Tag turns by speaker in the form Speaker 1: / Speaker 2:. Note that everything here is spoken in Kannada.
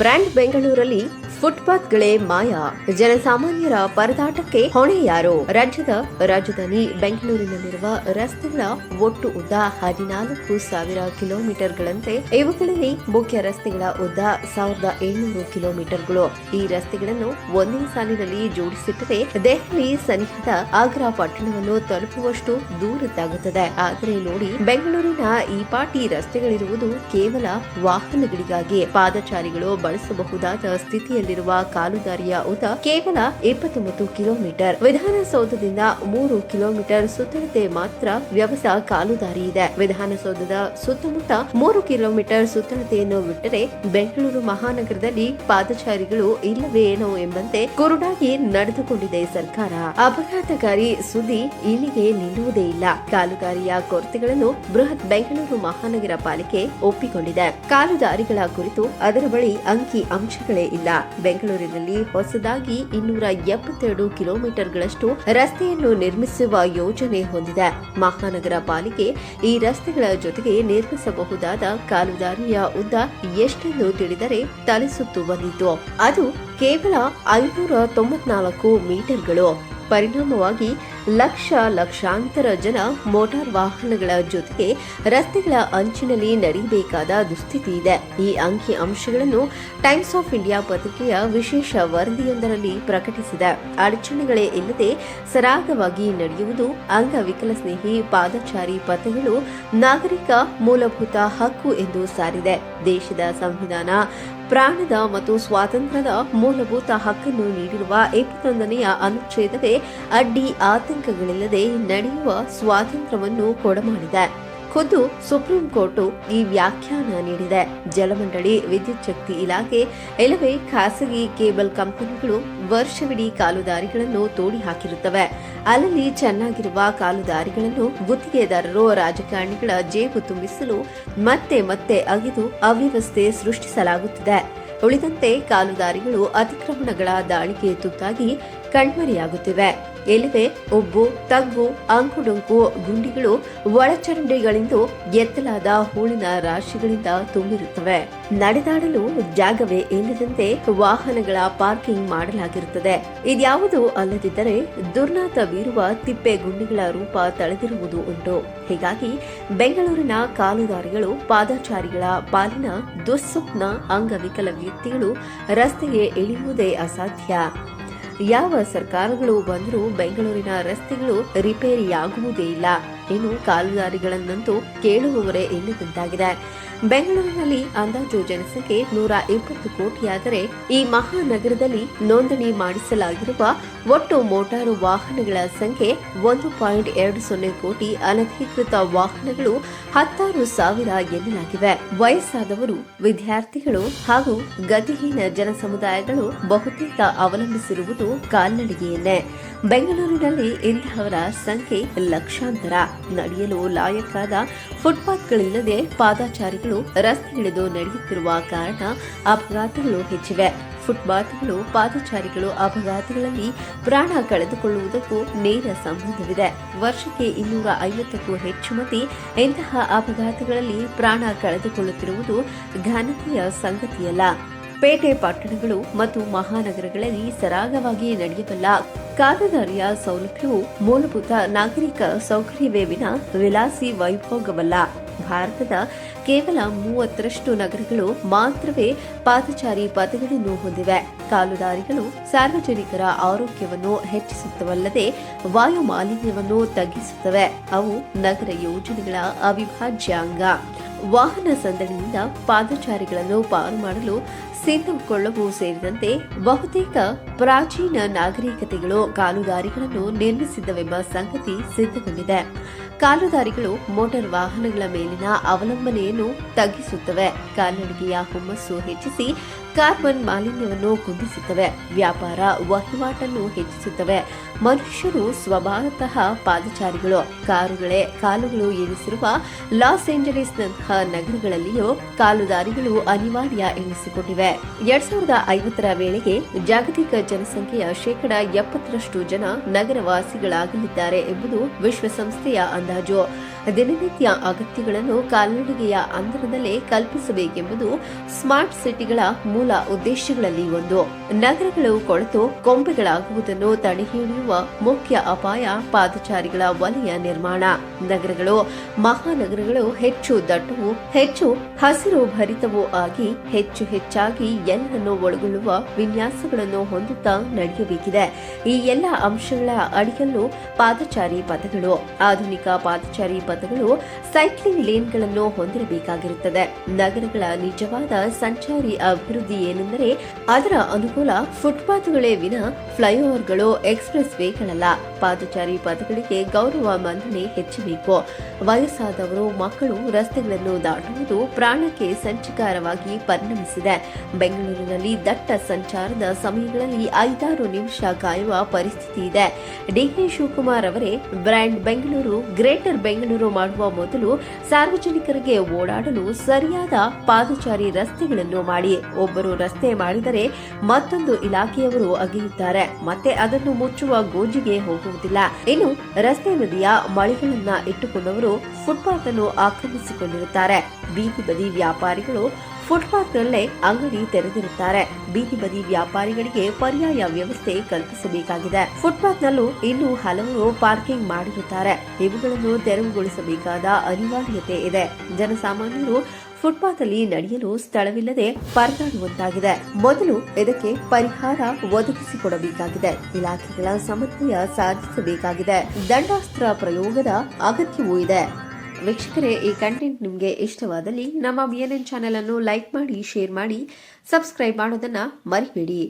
Speaker 1: ಬ್ರ್ಯಾಂಡ್ ಬೆಂಗಳೂರಲ್ಲಿ ಫುಟ್ಪಾತ್ಗಳೇ ಮಾಯಾ. ಜನಸಾಮಾನ್ಯರ ಪರದಾಟಕ್ಕೆ ಹೊಣೆ ಯಾರು? ರಾಜ್ಯದ ರಾಜಧಾನಿ ಬೆಂಗಳೂರಿನಲ್ಲಿರುವ ರಸ್ತೆಗಳ ಒಟ್ಟು ಉದ್ದ ಹದಿನಾಲ್ಕು ಸಾವಿರ ಕಿಲೋಮೀಟರ್ಗಳಂತೆ ಇವುಗಳಲ್ಲಿ ಮುಖ್ಯ ರಸ್ತೆಗಳ ಉದ್ದ ಸಾವಿರದ ಏಳ್ನೂರು ಕಿಲೋಮೀಟರ್ಗಳು. ಈ ರಸ್ತೆಗಳನ್ನು ಒಂದೇ ಸಾಲಿನಲ್ಲಿ ಜೋಡಿಸಿಟ್ಟರೆ ದೆಹಲಿ ಸನಿಹದ ಆಗ್ರಾ ಪಟ್ಟಣವನ್ನು ತಲುಪುವಷ್ಟು ದೂರದ್ದಾಗುತ್ತದೆ. ಆದರೆ ನೋಡಿ, ಬೆಂಗಳೂರಿನ ಈ ಪಾಟಿ ರಸ್ತೆಗಳಿರುವುದು ಕೇವಲ ವಾಹನಗಳಿಗಾಗಿ ಪಾದಚಾರಿಗಳು ಬಳಸಬಹುದಾದ ಸ್ಥಿತಿಯಲ್ಲಿರುವ ಕಾಲುದಾರಿಯ ಉದ್ದ ಕೇವಲ ಇಪ್ಪತ್ತೊಂಬತ್ತು ಕಿಲೋಮೀಟರ್. ವಿಧಾನಸೌಧದಿಂದ ಮೂರು ಕಿಲೋಮೀಟರ್ ಸುತ್ತಳತೆ ಮಾತ್ರ ವ್ಯವಸ ಕಾಲುದಾರಿ ಇದೆ. ವಿಧಾನಸೌಧದ ಸುತ್ತಮುತ್ತ ಮೂರು ಕಿಲೋಮೀಟರ್ ಸುತ್ತಳತೆಯನ್ನು ಬಿಟ್ಟರೆ ಬೆಂಗಳೂರು ಮಹಾನಗರದಲ್ಲಿ ಪಾದಚಾರಿಗಳು ಇಲ್ಲವೇ ಏನೋ ಎಂಬಂತೆ ಕುರುಡಾಗಿ ನಡೆದುಕೊಂಡಿದೆ ಸರ್ಕಾರ. ಅಪಘಾತಕಾರಿ ಸುದ್ದಿ ಇಲ್ಲಿಗೆ ನಿಲ್ಲುವುದೇ ಇಲ್ಲ. ಕಾಲುದಾರಿಯ ಕೊರತೆಗಳನ್ನು ಬೃಹತ್ ಬೆಂಗಳೂರು ಮಹಾನಗರ ಪಾಲಿಕೆ ಒಪ್ಪಿಕೊಂಡಿದೆ. ಕಾಲುದಾರಿಗಳ ಕುರಿತು ಅದರ ಬಳಿ ಅಂಕಿ ಅಂಶಗಳೇ ಇಲ್ಲ. ಬೆಂಗಳೂರಿನಲ್ಲಿ ಹೊಸದಾಗಿ ಇನ್ನೂರ ಎಪ್ಪತ್ತೆರಡು ಕಿಲೋಮೀಟರ್ಗಳಷ್ಟು ರಸ್ತೆಯನ್ನು ನಿರ್ಮಿಸುವ ಯೋಜನೆ ಹೊಂದಿದೆ. ಮಹಾನಗರ ಪಾಲಿಕೆ ಈ ರಸ್ತೆಗಳ ಜೊತೆಗೆ ನಿರ್ಮಿಸಬಹುದಾದ ಕಾಲುದಾರಿಯ ಉದ್ದ ಎಷ್ಟೆಂದು ತಿಳಿದರೆ ತಲೆಸುತ್ತು ಬಂದಿತ್ತು. ಅದು ಕೇವಲ ಐನೂರ ತೊಂಬತ್ನಾಲ್ಕು ಮೀಟರ್ಗಳು. ಪರಿಣಾಮವಾಗಿ ಲಕ್ಷ ಲಕ್ಷಾಂತರ ಜನ ಮೋಟಾರ್ ವಾಹನಗಳ ಜೊತೆಗೆ ರಸ್ತೆಗಳ ಅಂಚಿನಲ್ಲಿ ನಡೆಯಬೇಕಾದ ದುಸ್ಥಿತಿ ಇದೆ. ಈ ಅಂಕಿ ಅಂಶಗಳನ್ನು ಟೈಮ್ಸ್ ಆಫ್ ಇಂಡಿಯಾ ಪತ್ರಿಕೆಯ ವಿಶೇಷ ವರದಿಯೊಂದರಲ್ಲಿ ಪ್ರಕಟಿಸಿದೆ. ಅಡಚಣೆಗಳೇ ಇಲ್ಲದೆ ಸರಾಗವಾಗಿ ನಡೆಯುವುದು ಅಂಗವಿಕಲ ಸ್ನೇಹಿ ಪಾದಚಾರಿ ಪಥಗಳು ನಾಗರಿಕ ಮೂಲಭೂತ ಹಕ್ಕು ಎಂದು ಸಾರಿದೆ. ದೇಶದ ಸಂವಿಧಾನ ಪ್ರಾಣದ ಮತ್ತು ಸ್ವಾತಂತ್ರ್ಯದ ಮೂಲಭೂತ ಹಕ್ಕನ್ನು ನೀಡಿರುವ ಇಪ್ಪತ್ತೊಂದನೆಯ ಅನುಚ್ಛೇದವೇ ಅಡ್ಡಿ ಆತಂಕಗಳಿಲ್ಲದೆ ನಡೆಯುವ ಸ್ವಾತಂತ್ರ್ಯವನ್ನು ಕೊಡಮಾಡಿದೆ. ಖುದ್ದು ಸುಪ್ರೀಂ ಕೋರ್ಟ್ ಈ ವ್ಯಾಖ್ಯಾನ ನೀಡಿದೆ. ಜಲಮಂಡಳಿ, ವಿದ್ಯುತ್ ಶಕ್ತಿ ಇಲಾಖೆ ಇಲ್ಲವೇ ಖಾಸಗಿ ಕೇಬಲ್ ಕಂಪನಿಗಳು ವರ್ಷವಿಡೀ ಕಾಲುದಾರಿಗಳನ್ನು ತೋಡಿ ಹಾಕಿರುತ್ತವೆ ಅಲ್ಲಲ್ಲಿ ಚೆನ್ನಾಗಿರುವ ಕಾಲುದಾರಿಗಳನ್ನು ಗುತ್ತಿಗೆದಾರರು, ರಾಜಕಾರಣಿಗಳ ಜೇಬು ತುಂಬಿಸಲು ಮತ್ತೆ ಮತ್ತೆ ಅಗಿದು ಅವ್ಯವಸ್ಥೆ ಸೃಷ್ಟಿಸಲಾಗುತ್ತಿದೆ. ಉಳಿದಂತೆ ಕಾಲುದಾರಿಗಳು ಅತಿಕ್ರಮಣಗಳ ದಾಳಿಗೆ ತುತ್ತಾಗಿ ಕಣ್ಮರೆಯಾಗುತ್ತಿವೆ. ಎಲ್ಲಿವೆ ಉಬ್ಬು ತಗ್ಗು ಅಂಕುಡೊಂಕು ಗುಂಡಿಗಳು, ಒಳಚರಂಡಿಗಳಿಂದ ಎತ್ತಲಾದ ಹೂಳಿನ ರಾಶಿಗಳಿಂದ ತುಂಬಿರುತ್ತವೆ. ನಡೆದಾಡಲು ಜಾಗವೇ ಇಲ್ಲದಂತೆ ವಾಹನಗಳ ಪಾರ್ಕಿಂಗ್ ಮಾಡಲಾಗಿರುತ್ತದೆ. ಇದ್ಯಾವುದು ಅಲ್ಲದಿದ್ದರೆ ದುರ್ನಾತ ಬೀರುವ ತಿಪ್ಪೆ ಗುಂಡಿಗಳ ರೂಪ ತಳೆದಿರುವುದು ಉಂಟು. ಹೀಗಾಗಿ ಬೆಂಗಳೂರಿನ ಕಾಲುದಾರಿಗಳು, ಪಾದಚಾರಿಗಳ ಪಾಲಿನ ದುಸ್ವಪ್ನ ಅಂಗವಿಕಲ ವ್ಯಕ್ತಿಗಳು ರಸ್ತೆಗೆ ಇಳಿಯುವುದೇ ಅಸಾಧ್ಯ. ಯಾವ ಸರ್ಕಾರಗಳು ಬಂದರೂ ಬೆಂಗಳೂರಿನ ರಸ್ತೆಗಳು ರಿಪೇರಿಯಾಗುವುದೇ ಇಲ್ಲ. ಇನ್ನು ಕಾಲುದಾರಿಗಳನ್ನಂತೂ ಕೇಳುವವರೇ ಇಲ್ಲದಂತಾಗಿದೆ ಬೆಂಗಳೂರಿನಲ್ಲಿ ಅಂದಾಜು ಜನಸಂಖ್ಯೆ ನೂರ ಇಪ್ಪತ್ತು ಕೋಟಿಯಾದರೆ ಈ ಮಹಾನಗರದಲ್ಲಿ ನೋಂದಣಿ ಮಾಡಿಸಲಾಗಿರುವ ಒಟ್ಟು ಮೋಟಾರು ವಾಹನಗಳ ಸಂಖ್ಯೆ ಒಂದು ಪಾಯಿಂಟ್ ಎರಡು ಸೊನ್ನೆ ಕೋಟಿ ಅನಧಿಕೃತ ವಾಹನಗಳು ಹತ್ತಾರು ಸಾವಿರ ಎನ್ನಲಾಗಿವೆ. ವಯಸ್ಸಾದವರು, ವಿದ್ಯಾರ್ಥಿಗಳು ಹಾಗೂ ಗತಿಹೀನ ಜನಸಮುದಾಯಗಳು ಬಹುತೇಕ ಅವಲಂಬಿಸಿರುವುದು ಕಾಲ್ನಡಿಗೆಯನ್ನೇ. ಬೆಂಗಳೂರಿನಲ್ಲಿ ಇಂತಹವರ ಸಂಖ್ಯೆ ಲಕ್ಷಾಂತರ. ನಡೆಯಲು ಲಾಯಕ್ಕಾದ ಫುಟ್ಪಾತ್ಗಳಿಲ್ಲದೆ ಪಾದಚಾರಿಗಳು ರಸ್ತೆಗಿಳಿದು ನಡೆಯುತ್ತಿರುವ ಕಾರಣ ಅಪಘಾತಗಳು ಹೆಚ್ಚಿವೆ. ಫುಟ್ಪಾತ್ಗಳು, ಪಾದಚಾರಿಗಳು ಅಪಘಾತಗಳಲ್ಲಿ ಪ್ರಾಣ ಕಳೆದುಕೊಳ್ಳುವುದಕ್ಕೂ ನೇರ ಸಂಬಂಧವಿದೆ. ವರ್ಷಕ್ಕೆ ಇನ್ನೂರ ಐವತ್ತಕ್ಕೂ ಹೆಚ್ಚು ಮತಿ ಇಂತಹ ಅಪಘಾತಗಳಲ್ಲಿ ಪ್ರಾಣ ಕಳೆದುಕೊಳ್ಳುತ್ತಿರುವುದು ಘನತೆಯ ಸಂಗತಿಯಲ್ಲ. ಪೇಟೆ ಪಟ್ಟಣಗಳು ಮತ್ತು ಮಹಾನಗರಗಳಲ್ಲಿ ಸರಾಗವಾಗಿ ನಡೆಯಬಲ್ಲ ಕಾಲುದಾರಿಯ ಸೌಲಭ್ಯವು ಮೂಲಭೂತ ನಾಗರಿಕ ಸೌಕರ್ಯವೇ ವಿನ ವಿಲಾಸಿ ವೈಭೋಗವಲ್ಲ. ಭಾರತದ ಕೇವಲ ಮೂವತ್ತರಷ್ಟು ನಗರಗಳು ಮಾತ್ರವೇ ಪಾದಚಾರಿ ಪಥಗಳನ್ನು ಹೊಂದಿವೆ. ಕಾಲುದಾರಿಗಳು ಸಾರ್ವಜನಿಕರ ಆರೋಗ್ಯವನ್ನು ಹೆಚ್ಚಿಸುತ್ತವಲ್ಲದೆ ವಾಯು ಮಾಲಿನ್ಯವನ್ನು ತಗ್ಗಿಸುತ್ತವೆ. ಅವು ನಗರ ಯೋಜನೆಗಳ ಅವಿಭಾಜ್ಯ ಅಂಗ. ವಾಹನ ಸಂದಣಿಯಿಂದ ಪಾದಚಾರಿಗಳನ್ನು ಪಾರು ಮಾಡಲು ಸಿದ್ಧಗೊಳ್ಳವು ಸೇರಿದಂತೆ ಬಹುತೇಕ ಪ್ರಾಚೀನ ನಾಗರಿಕತೆಗಳು ಕಾಲುದಾರಿಗಳನ್ನು ನಿರ್ಮಿಸಿದ್ದವೆಂಬ ಸಂಗತಿ ಸಿದ್ಧಗೊಂಡಿದೆ. ಕಾಲುದಾರಿಗಳು ಮೋಟಾರ್ ವಾಹನಗಳ ಮೇಲಿನ ಅವಲಂಬನೆಯನ್ನು ತಗ್ಗಿಸುತ್ತವೆ. ಕಾಲ್ನಡಿಗೆಯ ಹುಮ್ಮಸ್ಸು ಹೆಚ್ಚಿಸಿ ಕಾರ್ಬನ್ ಮಾಲಿನ್ಯವನ್ನು ಕುಂದಿಸುತ್ತವೆ. ವ್ಯಾಪಾರ ವಹಿವಾಟನ್ನು ಹೆಚ್ಚಿಸುತ್ತವೆ. ಮನುಷ್ಯರು ಸ್ವಭಾವತಃ ಪಾದಚಾರಿಗಳು. ಕಾರುಗಳೇ ಕಾಲುಗಳು ಎನಿಸಿರುವ ಲಾಸ್ ಏಂಜಲೀಸ್ನಂತಹ ನಗರಗಳಲ್ಲಿಯೂ ಕಾಲುದಾರಿಗಳು ಅನಿವಾರ್ಯ ಎನಿಸಿಕೊಂಡಿವೆ. ಎರಡ್ ಸಾವಿರದ ಐವತ್ತರ ವೇಳೆಗೆ ಜಾಗತಿಕ ಜನಸಂಖ್ಯೆಯ ಶೇಕಡ ಎಪ್ಪತ್ತರಷ್ಟು ಜನ ನಗರವಾಸಿಗಳಾಗಲಿದ್ದಾರೆ ಎಂಬುದು ವಿಶ್ವಸಂಸ್ಥೆಯ ಅಂದಾಜು. ದಿನನಿತ್ಯ ಅಗತ್ಯಗಳನ್ನು ಕಾಲ್ನಡಿಗೆಯ ಅಂತರದಲ್ಲೇ ಕಲ್ಪಿಸಬೇಕೆಂಬುದು ಸ್ಮಾರ್ಟ್ ಸಿಟಿಗಳ ಮೂಲ ಉದ್ದೇಶಗಳಲ್ಲಿ ಒಂದು. ನಗರಗಳು ಕೊಳೆತು ಕೊಂಬೆಗಳಾಗುವುದನ್ನು ತಡೆಹಿಡಿಯುವ ಮುಖ್ಯ ಅಪಾಯ ಪಾದಚಾರಿಗಳ ವಲಯ ನಿರ್ಮಾಣ. ನಗರಗಳು, ಮಹಾನಗರಗಳು ಹೆಚ್ಚು ದಟ್ಟವು, ಹೆಚ್ಚು ಹಸಿರು ಭರಿತವೂ ಆಗಿ ಹೆಚ್ಚು ಹೆಚ್ಚಾಗಿ ಎಲ್ಲರನ್ನು ಒಳಗೊಳ್ಳುವ ವಿನ್ಯಾಸಗಳನ್ನು ಹೊಂದುತ್ತಾ ನಡೆಯಬೇಕಿದೆ. ಈ ಎಲ್ಲ ಅಂಶಗಳ ಅಡಿಯಲ್ಲೂ ಪಾದಚಾರಿ ಪಥಗಳು. ಆಧುನಿಕ ಪಾದಚಾರಿ ಪಥಗಳು ಸೈಕ್ಲಿಂಗ್ ಲೇನ್ಗಳನ್ನು ಹೊಂದಿರಬೇಕಾಗಿರುತ್ತದೆ. ನಗರಗಳ ನಿಜವಾದ ಸಂಚಾರಿ ಅಭಿವೃದ್ಧಿ ಏನೆಂದರೆ ಅದರ ಅನುಕೂಲ ಫುಟ್ಪಾತ್ಗಳೇ ವಿನ ಫ್ಲೈಓವರ್ಗಳು, ಎಕ್ಸ್ಪ್ರೆಸ್ ವೇಗಳಲ್ಲ. ಪಾದಚಾರಿ ಪಥಗಳಿಗೆ ಗೌರವ ಮನ್ನಣೆ ಹೆಚ್ಚಬೇಕು. ವಯಸ್ಸಾದವರು ಮಕ್ಕಳು ರಸ್ತೆಗಳನ್ನು ದಾಟುವುದು ಪ್ರಾಣಕ್ಕೆ ಸಂಚಿಕಾರವಾಗಿ ಪರಿಣಮಿಸಿದೆ. ಬೆಂಗಳೂರಿನಲ್ಲಿ ದಟ್ಟ ಸಂಚಾರದ ಸಮಯಗಳಲ್ಲಿ ಐದಾರು ನಿಮಿಷ ಕಾಯುವ ಪರಿಸ್ಥಿತಿ ಇದೆ. ಡಿಕೆ ಶಿವಕುಮಾರ್ ಅವರೇ ಬ್ರ್ಯಾಂಡ್ ಬೆಂಗಳೂರು, ಗ್ರೇಟರ್ ಬೆಂಗಳೂರು ಮಾಡುವ ಮೊದಲು ಸಾರ್ವಜನಿಕರಿಗೆ ಓಡಾಡಲು ಸರಿಯಾದ ಪಾದಚಾರಿ ರಸ್ತೆಗಳನ್ನು ಮಾಡಿ. ಒಬ್ಬರು ರಸ್ತೆ ಮಾಡಿದರೆ ಮತ್ತೊಂದು ಇಲಾಖೆಯವರು ಅಗೆಯುತ್ತಾರೆ. ಮತ್ತೆ ಅದನ್ನು ಮುಚ್ಚುವ ಗೋಜಿಗೆ ಹೋಗುವುದಿಲ್ಲ. ಇನ್ನು ರಸ್ತೆ ಬದಿಯ ಮಳಿಗಳನ್ನ ಇಟ್ಟುಕೊಂಡವರು ಫುಟ್ಪಾತ್ ಅನ್ನು ಆಕ್ರಮಿಸಿಕೊಂಡಿರುತ್ತಾರೆ. ಬೀದಿ ಬದಿ ವ್ಯಾಪಾರಿಗಳು ಫುಟ್ಪಾತ್ನಲ್ಲೇ ಅಂಗಡಿ ತೆರೆದಿರುತ್ತಾರೆ. ಬೀದಿ ಬದಿ ವ್ಯಾಪಾರಿಗಳಿಗೆ ಪರ್ಯಾಯ ವ್ಯವಸ್ಥೆ ಕಲ್ಪಿಸಬೇಕಾಗಿದೆ. ಫುಟ್ಪಾತ್ನಲ್ಲೂ ಇನ್ನೂ ಹಲವರು ಪಾರ್ಕಿಂಗ್ ಮಾಡಿರುತ್ತಾರೆ. ಇವುಗಳನ್ನು ತೆರವುಗೊಳಿಸಬೇಕಾದ ಅನಿವಾರ್ಯತೆ ಇದೆ. ಜನಸಾಮಾನ್ಯರು ಫುಟ್ಪಾತ್ ಅಲ್ಲಿ ನಡೆಯಲು ಸ್ಥಳವಿಲ್ಲದೆ ಪರದಾಡುವಂತಾಗಿದೆ. ಮೊದಲು ಇದಕ್ಕೆ ಪರಿಹಾರ ಒದಗಿಸಿಕೊಡಬೇಕಾಗಿದೆ. ಇಲಾಖೆಗಳ ಸಮನ್ವಯ ಸಾಧಿಸಬೇಕಾಗಿದೆ. ದಂಡಾಸ್ತ್ರ ಪ್ರಯೋಗದ ಅಗತ್ಯವೂ ಇದೆ. ವೀಕ್ಷಕರೇ, ಈ ಕಂಟೆಂಟ್ ನಿಮಗೆ ಇಷ್ಟವಾದಲ್ಲಿ ನಮ್ಮ ಬಿ ಎನ್ ಎನ್ ಚಾನೆಲ್ ಅನ್ನು ಲೈಕ್ ಮಾಡಿ ಶೇರ್ ಮಾಡಿ ಸಬ್ಸ್ಕ್ರೈಬ್ ಮಾಡೋದನ್ನ ಮರಿಬೇಡಿ.